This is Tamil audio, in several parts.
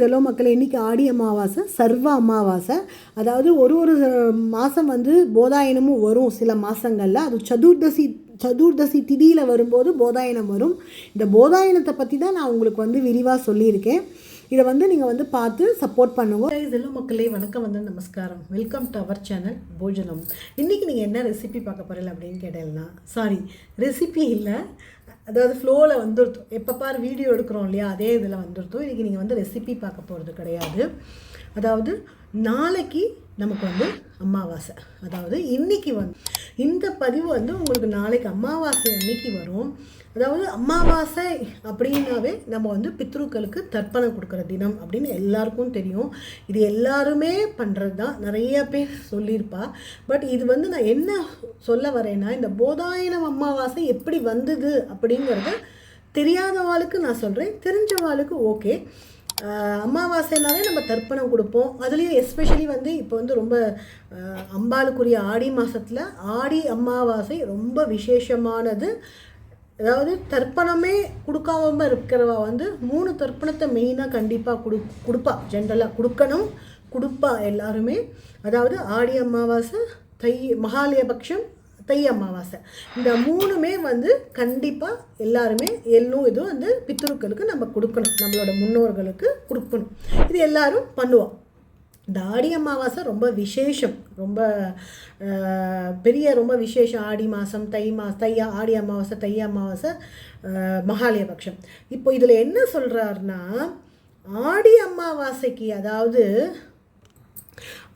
ஹலோ மக்கள் இன்றைக்கி ஆடி அமாவாசை சர்வ அமாவாசை. அதாவது ஒரு ஒரு மாதம் வந்து போதாயனமும் வரும் சில மாதங்களில் அது சதுர்தசி சதுர்தசி திதியில் வரும்போது போதாயனம் வரும். இந்த போதாயனத்தை பற்றி தான் நான் உங்களுக்கு வந்து விரிவாக சொல்லியிருக்கேன். இதை வந்து நீங்கள் வந்து பார்த்து சப்போர்ட் பண்ணுங்க. ஹலோ மக்களே வணக்கம் வந்து நமஸ்காரம். வெல்கம் டு அவர் சேனல் போஜனம் இன்றைக்கி நீங்கள் என்ன ரெசிபி பார்க்க போகிறீங்க அப்படின்னு கேட்டீங்கன்னா சாரி ரெசிபி இல்லை. அதாவது ஃப்ளோவில் வந்துருத்தோம். எப்போ பார் வீடியோ எடுக்கிறோம் இல்லையா? அதே இதில் வந்துருத்தோம். இன்றைக்கி நீங்கள் வந்து ரெசிபி பார்க்க போகிறது கிடையாது. அதாவது நாளைக்கு நமக்கு வந்து அமாவாசை. அதாவது இன்னைக்கு வந்து இந்த பதிவு வந்து உங்களுக்கு நாளைக்கு அமாவாசை அன்னைக்கு வரும். அதாவது அமாவாசை அப்படின்னாவே நம்ம வந்து பித்ருக்களுக்கு தர்ப்பணம் கொடுக்குற தினம் அப்படின்னு எல்லாருக்கும் தெரியும். இது எல்லாருமே பண்ணுறது தான் நிறைய பேர் சொல்லியிருப்பா. பட் இது வந்து நான் என்ன சொல்ல வரேன்னா இந்த போதாயனம் அமாவாசை எப்படி வந்தது அப்படிங்கிறத தெரியாதவாளுக்கு நான் சொல்கிறேன் தெரிஞ்சவாளுக்கு ஓகே. அமாவாசைனாவே நம்ம தர்ப்பணம் கொடுப்போம். அதுலேயும் எஸ்பெஷலி வந்து இப்போ வந்து ரொம்ப அம்பாளுக்குரிய ஆடி மாதத்தில் ஆடி அமாவாசை ரொம்ப விசேஷமானது. அதாவது தர்ப்பணமே கொடுக்காம இருக்கிறவா வந்து மூணு தர்ப்பணத்தை மெயினாக கண்டிப்பாக கொடு கொடுப்பா. ஜென்ரலாக கொடுக்கணும் கொடுப்பா எல்லாருமே. அதாவது ஆடி அமாவாசை தை மகாலயபக்ஷம் தை அமாவாசை. இந்த மூணுமே வந்து கண்டிப்பாக எல்லாருமே எல்லும் இதுவும் வந்து பித்தருக்களுக்கு நம்ம கொடுக்கணும். நம்மளோட முன்னோர்களுக்கு கொடுக்கணும். இது எல்லாரும் பண்ணுவோம். இந்த ஆடி அமாவாசை ரொம்ப விசேஷம். ரொம்ப பெரிய ரொம்ப விசேஷம். ஆடி மாதம் தை மா தை ஆடி அமாவாசை தை அமாவாசை மகாலயபக்ஷம். இப்போ இதில் என்ன சொல்கிறாருன்னா ஆடி அமாவாசைக்கு அதாவது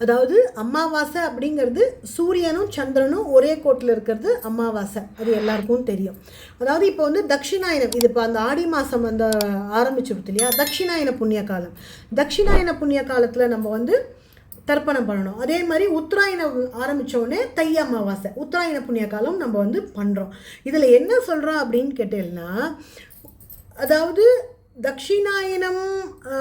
அதாவது அமாவாசை அப்படிங்கிறது சூரியனும் சந்திரனும் ஒரே கோட்டில் இருக்கிறது அமாவாசை. அது எல்லாருக்கும் தெரியும். அதாவது இப்போ வந்து தட்சிணாயனம் இது இப்போ அந்த ஆடி மாதம் அந்த ஆரம்பிச்சிருது இல்லையா? தட்சிணாயன புண்ணிய காலம். தட்சிணாயன புண்ணிய காலத்தில் நம்ம வந்து தர்ப்பணம் பண்ணணும். அதே மாதிரி உத்தராயணம் ஆரம்பிச்ச உடனே தை அமாவாசை. உத்தராயண புண்ணிய காலம் நம்ம வந்து பண்ணுறோம் இதில் என்ன சொல்கிறோம் அப்படின்னு கேட்டீங்கன்னா அதாவது தக்ஷிணாயனம்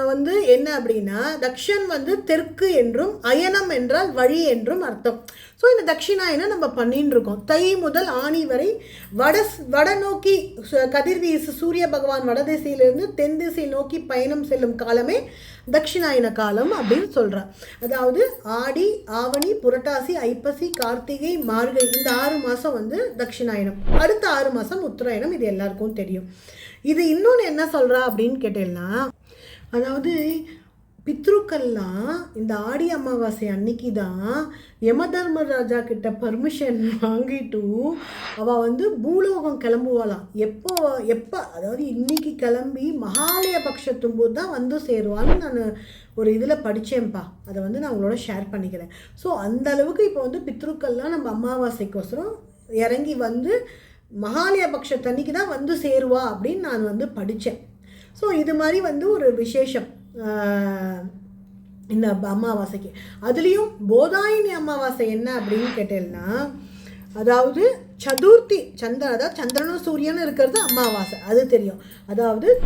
வந்து என்ன அப்படின்னா தக்ஷன் வந்து தெற்கு என்றும் அயனம் என்றால் வழி என்றும் அர்த்தம். ஸோ இந்த தக்ஷிணாயனம் நம்ம பண்ணின்னு இருக்கோம். தை முதல் ஆணி வரை வட வட நோக்கி சு- கதிர்வீசு சூரிய பகவான் வடதிசையிலிருந்து தென் திசை நோக்கி பயணம் செல்லும் காலமே தட்சிணாயன காலம் அப்படின்னு சொல்கிறார் அதாவது ஆடி ஆவணி புரட்டாசி ஐப்பசி கார்த்திகை மார்கழி இந்த ஆறு மாதம் வந்து தட்சிணாயனம். அடுத்த ஆறு மாதம் உத்தராயணம் இது எல்லாருக்கும் தெரியும். இது இன்னொன்று என்ன சொல்கிறா அப்படின்னு கேட்டேன்னா அதாவது பித்ருக்கள்லாம் இந்த ஆடி அமாவாசை அன்னைக்கு தான் யம தர்மராஜா கிட்ட பர்மிஷன் வாங்கிட்டு அவள் வந்து பூலோகம் கிளம்புவாளாம் எப்போ எப்போ அதாவது இன்னைக்கு கிளம்பி மகாலய பட்சத்தும் போது தான் வந்து சேருவான்னு நான் ஒரு இதில் படித்தேன்ப்பா அதை வந்து நான் உங்களோட ஷேர் பண்ணிக்கிறேன். ஸோ அந்த அளவுக்கு இப்போ வந்து பித்ருக்கள்லாம் நம்ம அமாவாசைக்கோசரம் இறங்கி வந்து மகாலய பட்சத்தன்னைக்கு தான் வந்து சேருவா அப்படின்னு நான் வந்து படித்தேன் ஸோ இது மாதிரி வந்து ஒரு விசேஷம். இந்த அமாவாசைக்கு. அதுலேயும் போதாயினி அமாவாசை என்ன அப்படின்னு கேட்டேன்னா அதாவது சதுர்த்தி சந்திர அதாவது சந்திரனும் சூரியனும் இருக்கிறது அமாவாசை. அது தெரியும். அதாவது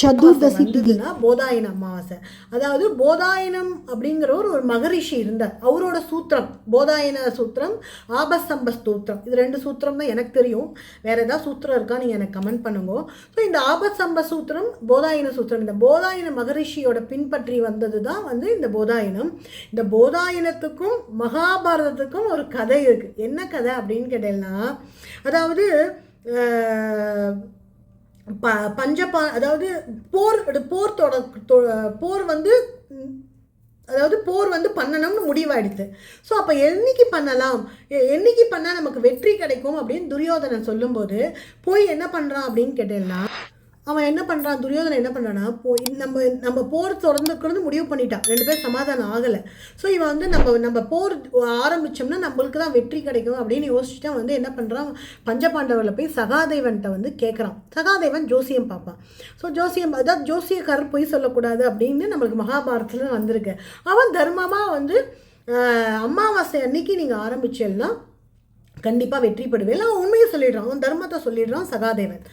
சதுர்தசி வந்ததுன்னா போதாயன அமாவாசை. அதாவது போதாயனம் அப்படிங்கிறவர் ஒரு மகரிஷி இருந்தார். அவரோட சூத்திரம் போதாயன சூத்திரம் ஆபஸ்தம்ப சூத்திரம் இது ரெண்டு சூத்திரம் தான் எனக்கு தெரியும். வேற ஏதாவது சூத்திரம் இருக்கா நீங்கள் எனக்கு கமெண்ட் பண்ணுங்க. ஸோ இந்த ஆபஸ்தம்ப சூத்திரம் போதாயன சூத்திரம் இந்த போதாயன மகரிஷியோட பின்பற்றி வந்தது தான் வந்து இந்த போதாயனம். இந்த போதாயனத்துக்கும் மகாபாரதத்துக்கும் ஒரு கதை இருக்குது என்ன கதை அப்படின்னு கேட்டேன்னா அதாவது ப பஞ்சபா அதாவது போர் போர் தொட தொ- போர் வந்து அதாவது போர் வந்து பண்ணணும்னு முடிவாயிடுது. ஸோ அப்போ என்னைக்கு பண்ணலாம்? எ- என்னைக்கு பண்ணால் நமக்கு வெற்றி கிடைக்கும் அப்படின்னு துரியோதனன் சொல்லும்போது போய் என்ன பண்ணுறான் அப்படின்னு கேட்டேன்னா அவன் என்ன பண்ணுறான் துரியோதனை என்ன பண்ணுறான்னா போய் நம்ம நம்ம போர் தொடர்ந்துக்கிறது முடிவு பண்ணிட்டான். ரெண்டு பேரும் சமாதானம் ஆகலை. ஸோ இவன் வந்து நம்ம நம்ம போர் ஆரம்பித்தோம்னா நம்மளுக்கு தான் வெற்றி கிடைக்கும் அப்படின்னு யோசிச்சுட்டு வந்து என்ன பண்ணுறான் பஞ்சபாண்டவரில் போய் சகாதேவன்கிட்ட வந்து கேட்குறான் சகாதேவன் ஜோசியம் பார்ப்பான். ஸோ ஜோசியம் அதாவது ஜோசியக்காரர் பொய் சொல்லக்கூடாது அப்படின்னு நம்மளுக்கு மகாபாரதத்தில் வந்திருக்கு. அவன் தர்மமாக வந்து அமாவாசை அன்னைக்கு நீங்கள் ஆரம்பிச்சேன்னா கண்டிப்பாக வெற்றி பெறுவேன். அவன் உண்மையை சொல்லிடுறான். அவன் தர்மத்தை சொல்லிடுறான் சகாதேவன்.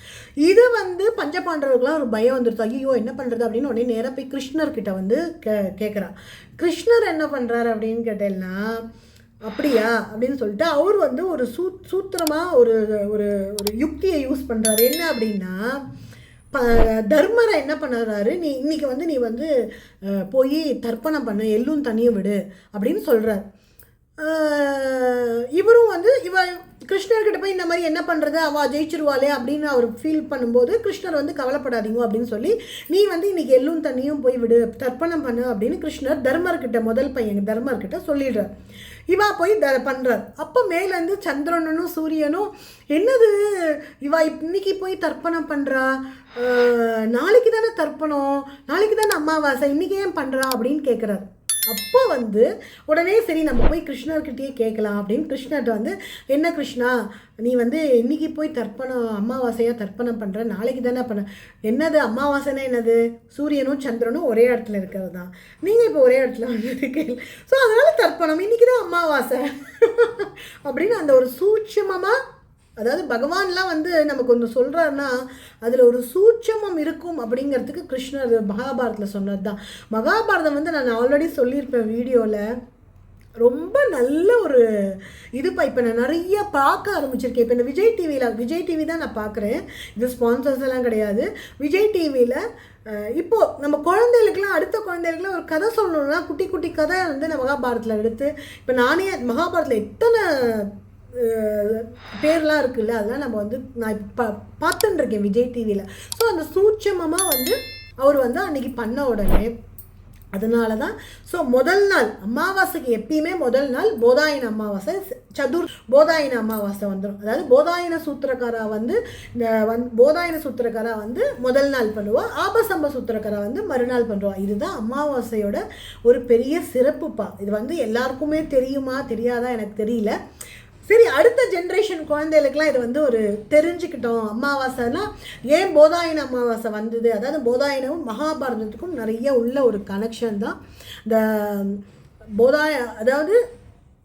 இது வந்து பஞ்சபாண்டவர்களாக ஒரு பயம் வந்துருச்சு ஐயோ என்ன பண்ணுறது அப்படின்னு உடனே நேராக போய் கிருஷ்ணர்கிட்ட வந்து கே கேட்குறான் கிருஷ்ணர் என்ன பண்ணுறாரு அப்படின்னு கேட்டேன்னா அப்படியா? அப்படின்னு சொல்லிட்டு அவர் வந்து ஒரு சூ சூத்திரமாக ஒரு ஒரு ஒரு யுக்தியை யூஸ் பண்ணுறாரு என்ன அப்படின்னா ப தர்மரை என்ன பண்ணுறாரு? நீ இன்றைக்கி வந்து நீ வந்து போய் தர்ப்பணம் பண்ணு. எள்ளும் தண்ணியும் விடு அப்படின்னு சொல்கிறார் இவரும் வந்து இவ கிருஷ்ணர்கிட்ட போய் இந்த மாதிரி என்ன பண்ணுறது அவள் ஜெயிச்சிருவாளே அப்படின்னு அவர் ஃபீல் பண்ணும்போது கிருஷ்ணர் வந்து கவலைப்படாதீங்க அப்படின்னு சொல்லி நீ வந்து இன்னைக்கு எள்ளும் தண்ணியும் போய் விடு தர்ப்பணம் பண்ணு அப்படின்னு கிருஷ்ணர் தர்மர்கிட்ட முதல் பையன் தர்மர்கிட்ட சொல்லிடுறார். இவா போய் த பண்ணுறார் அப்போ மேலேருந்து சந்திரனும் சூரியனும் என்னது? இவா இன்னைக்கு போய் தர்ப்பணம் பண்ணுறா நாளைக்கு தானே தர்ப்பணம்? நாளைக்கு தானே அமாவாசை? இன்றைக்கி ஏன் பண்ணுறா அப்படின்னு கேட்குறாரு அப்போ வந்து உடனே சரி நம்ம போய் கிருஷ்ணர்கிட்டயே கேட்கலாம் அப்படின்னு கிருஷ்ணர்கிட்ட வந்து என்ன கிருஷ்ணா நீ வந்து இன்னைக்கு போய் தர்ப்பணம் அமாவாசையாக தர்ப்பணம் பண்ணுற நாளைக்கு தானே பண்ண என்னது அமாவாசைனா என்னது? சூரியனும் சந்திரனும் ஒரே இடத்துல இருக்கிறது தான் நீங்கள் இப்போ ஒரே இடத்துல வந்து இருக்கீங்க ஸோ அதனால் தர்ப்பணம் இன்னைக்கு தான் அமாவாசை. அப்படின்னு அந்த ஒரு சூட்சமமாக அதாவது பகவான்லாம் வந்து நமக்கு ஒன்று சொல்கிறாருன்னா அதில் ஒரு சூட்சமம் இருக்கும் அப்படிங்கிறதுக்கு கிருஷ்ணர் மகாபாரதத்தில் சொன்னது தான் மகாபாரதம் வந்து நான் ஆல்ரெடி சொல்லியிருப்பேன் வீடியோவில் ரொம்ப நல்ல ஒரு இதுப்பா இப்போ நான் நிறைய பார்க்க ஆரம்பிச்சிருக்கேன். இப்போ இந்த விஜய் டிவியில் விஜய் டிவி தான் நான் பார்க்குறேன். இது ஸ்பான்சர்ஸ் எல்லாம் கிடையாது. விஜய் டிவியில் இப்போது நம்ம குழந்தைகளுக்குலாம் அடுத்த குழந்தைகளுக்குலாம் ஒரு கதை சொல்லணும்னா குட்டி குட்டி கதை வந்து நான் மகாபாரத்தில் எடுத்து இப்போ நானே மகாபாரத்தில் எத்தனை பேர்லாம் இருக்குல்ல அதெல்லாம் நம்ம வந்து நான் இப்போ பார்த்துட்டுருக்கேன் இருக்கேன் விஜய் டிவியில் ஸோ அந்த சூட்சமமாக வந்து அவர் வந்து அன்றைக்கி பண்ண உடனே அதனால தான் ஸோ முதல் நாள் அமாவாசைக்கு எப்பயுமே முதல் நாள் போதாயன அமாவாசை சதுர் போதாயன அமாவாசை வந்துடும் அதாவது போதாயன சூத்திரக்காரா வந்து இந்த வந் போதாயன சூத்திரக்காரா வந்து முதல் நாள் பண்ணுவோம் ஆபசம்ப சூத்திரக்காரா வந்து மறுநாள் பண்ணுவோம் இதுதான் அமாவாசையோட ஒரு பெரிய சிறப்புப்பா இது வந்து எல்லாருக்குமே தெரியுமா தெரியாதா எனக்கு தெரியல. சரி அடுத்த ஜென்ரேஷன் குழந்தைகளுக்குலாம் இது வந்து ஒரு தெரிஞ்சுக்கிட்டோம். அமாவாசைனா ஏன் போதாயன அமாவாசை வந்தது? அதாவது போதாயனமும் மகாபாரதத்துக்கும் நிறைய உள்ள ஒரு கனெக்ஷன் தான். இந்த போதாய அதாவது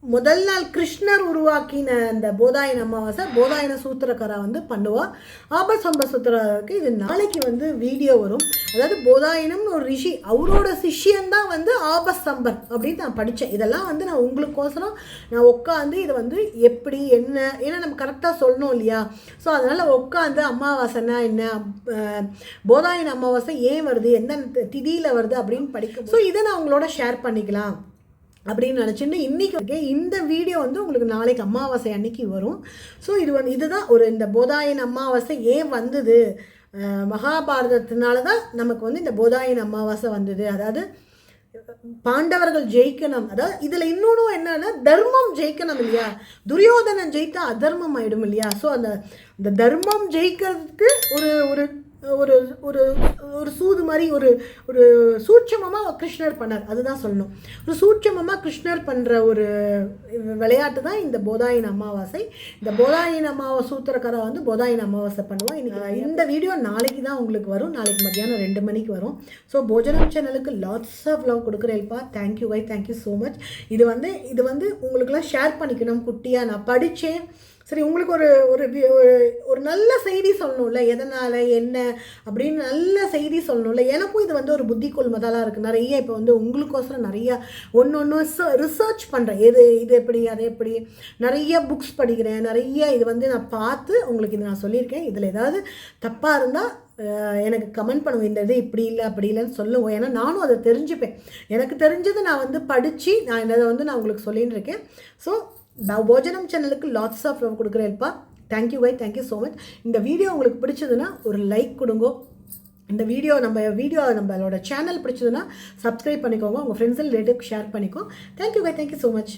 முதல் நாள் கிருஷ்ணர் உருவாக்கின அந்த போதாயன அமாவாசை போதாயன சூத்திரக்காரா வந்து பண்ணுவாள் ஆபசம்ப சூத்திரக்கு இது நாளைக்கு வந்து வீடியோ வரும். அதாவது போதாயனம் ஒரு ரிஷி அவரோட சிஷியன்தான் வந்து ஆபசம்பர் அப்படின்னு நான் படித்தேன் இதெல்லாம் வந்து நான் உங்களுக்கோசரம் நான் உட்காந்து இதை வந்து எப்படி என்ன ஏன்னா நம்ம கரெக்டாக சொல்லணும் இல்லையா? ஸோ அதனால் உட்காந்து அமாவாசைனா என்ன? போதாயன அமாவாசை ஏன் வருது? எந்த திதியில் வருது அப்படின்னு படிக்க ஸோ இதை நான் உங்களோட ஷேர் பண்ணிக்கலாம். அப்படின்னு நினச்சிட்டு இன்றைக்கி ஓகே இந்த வீடியோ வந்து உங்களுக்கு நாளைக்கு அமாவாசை அன்னைக்கு வரும். ஸோ இது வந்து இதுதான் ஒரு இந்த போதாயன் அமாவாசை ஏன் வந்தது? மகாபாரதத்தினால தான் நமக்கு வந்து இந்த போதாயன் அமாவாசை வந்தது. அதாவது பாண்டவர்கள் ஜெயிக்கணும். அதாவது இதில் இன்னொன்றும் என்னன்னா தர்மம் ஜெயிக்கணும் இல்லையா? துரியோதனன் ஜெயித்தா அதர்மம் ஆயிடும் இல்லையா? ஸோ அந்த இந்த தர்மம் ஜெயிக்கிறதுக்கு ஒரு ஒரு ஒரு ஒரு ஒரு சூது மாதிரி ஒரு ஒரு சூட்சமமாக கிருஷ்ணர் பண்ணார். அதுதான் சொல்லணும். ஒரு சூட்சமமாக கிருஷ்ணர் பண்ணுற ஒரு விளையாட்டு தான் இந்த போதாயின் அமாவாசை. இந்த போதாயின் அமாவாசை சூத்திரக்காரா வந்து போதாயின் அமாவாசை பண்ணுவோம். இன்னைக்கு இந்த வீடியோ நாளைக்கு தான் உங்களுக்கு வரும். நாளைக்கு மத்தியானம் ரெண்டு மணிக்கு வரும். ஸோ போஜனம் சேனலுக்கு lots of love கொடுக்குறேன்ப்பா thank you bye thank you so much இது வந்து இது வந்து உங்களுக்குலாம் ஷேர் பண்ணிக்கணும் குட்டியாக நான் படித்தேன் சரி உங்களுக்கு ஒரு ஒரு ஒரு- நல்ல செய்தி சொல்லணும்ல எதனால் என்ன அப்படின்னு நல்ல செய்தி சொல்லணும்ல எனக்கும் இது வந்து ஒரு புத்தி கொள்முதலாக இருக்குது நிறைய இப்போ வந்து உங்களுக்கோசரம் நிறைய ஒன்று ஒன்று ரிசர்ச் பண்ணுறேன் எது இது எப்படி அது எப்படி நிறைய புக்ஸ் படிக்கிறேன். நிறைய இது வந்து நான் பார்த்து உங்களுக்கு இது நான் சொல்லியிருக்கேன். இதில் ஏதாவது தப்பாக இருந்தால் எனக்கு கமெண்ட் பண்ணுவோம் இந்த இது இப்படி இல்லை அப்படி இல்லைன்னு சொல்லுவோம் ஏன்னா நானும் அதை தெரிஞ்சுப்பேன். எனக்கு தெரிஞ்சதை நான் வந்து படித்து நான் இதை வந்து நான் உங்களுக்கு சொல்லின்னு இருக்கேன். ஸோ போஜனம் சேனலுக்கு lots of love கொடுக்குறேன்ப்பா thank you bye thank you so much இந்த வீடியோ உங்களுக்கு பிடிச்சதுன்னா ஒரு லைக் கொடுங்க. இந்த வீடியோ நம்ம வீடியோ நம்மளோட சேனல் பிடிச்சதுன்னா சப்ஸ்கிரைப் பண்ணிக்கோங்க. உங்கள் ஃப்ரெண்ட்ஸ் ரிலேட்டிவ் ஷேர் பண்ணிக்கோ. Thank you bye thank you so much